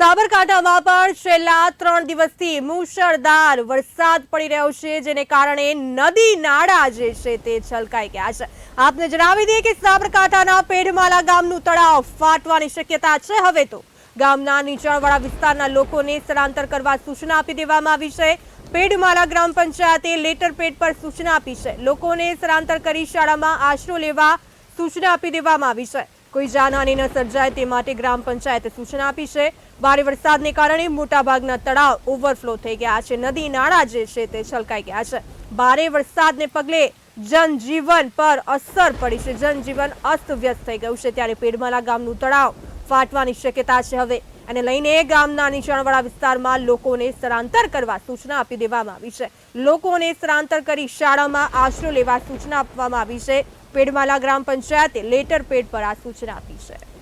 સાબરકાંઠામાં પણ છેલ્લા ત્રણ દિવસથી મુશળધાર વરસાદ પડી રહ્યો છે, જેને કારણે નદી નાળા જે છે તે છલકાઈ ગયા છે. આપને જણાવી દઈએ કે સાબરકાંઠાના પેઢમાલા ગામનું તળાવ ફાટવાની શક્યતા છે. હવે તો ગામના નીચાણવાળા વિસ્તારના લોકોને સ્થળાંતર કરવા સૂચના આપી દેવામાં આવી છે. પેઢમાલા ગ્રામ પંચાયતે લેટર પેડ પર સૂચના આપી છે. લોકોને સ્થળાંતર કરી શાળામાં આશરો લેવા સૂચના આપી દેવામાં આવી છે. કોઈ જાનહાની ન સર્જાય તે માટે ગ્રામ પંચાયતે સૂચના આપી છે. ભારે વરસાદને કારણે મોટાભાગના તળાવ ઓવરફ્લો થઈ ગયા છે. નદી નાળા જે છે તે છલકાઈ ગયા છે. ભારે વરસાદને પગલે જનજીવન પર અસર પડી છે. જનજીવન અસ્તવ્યસ્ત થઈ ગયું છે. ત્યારે પેડમાલા ગામનું તળાવ ફાટવાની શક્યતા છે હવે. અને લઈને ગામના નીચાણવાળા વિસ્તારમાં લોકોને સ્થળાંતર કરવા સૂચના આપી દેવામાં આવી છે. લોકોને સ્થળાંતર કરી શાળામાં આશરો લેવા સૂચના આપવામાં આવી છે. પેડમાલા ગ્રામ પંચાયતે લેટર પેડ પર આ સૂચના આપી છે.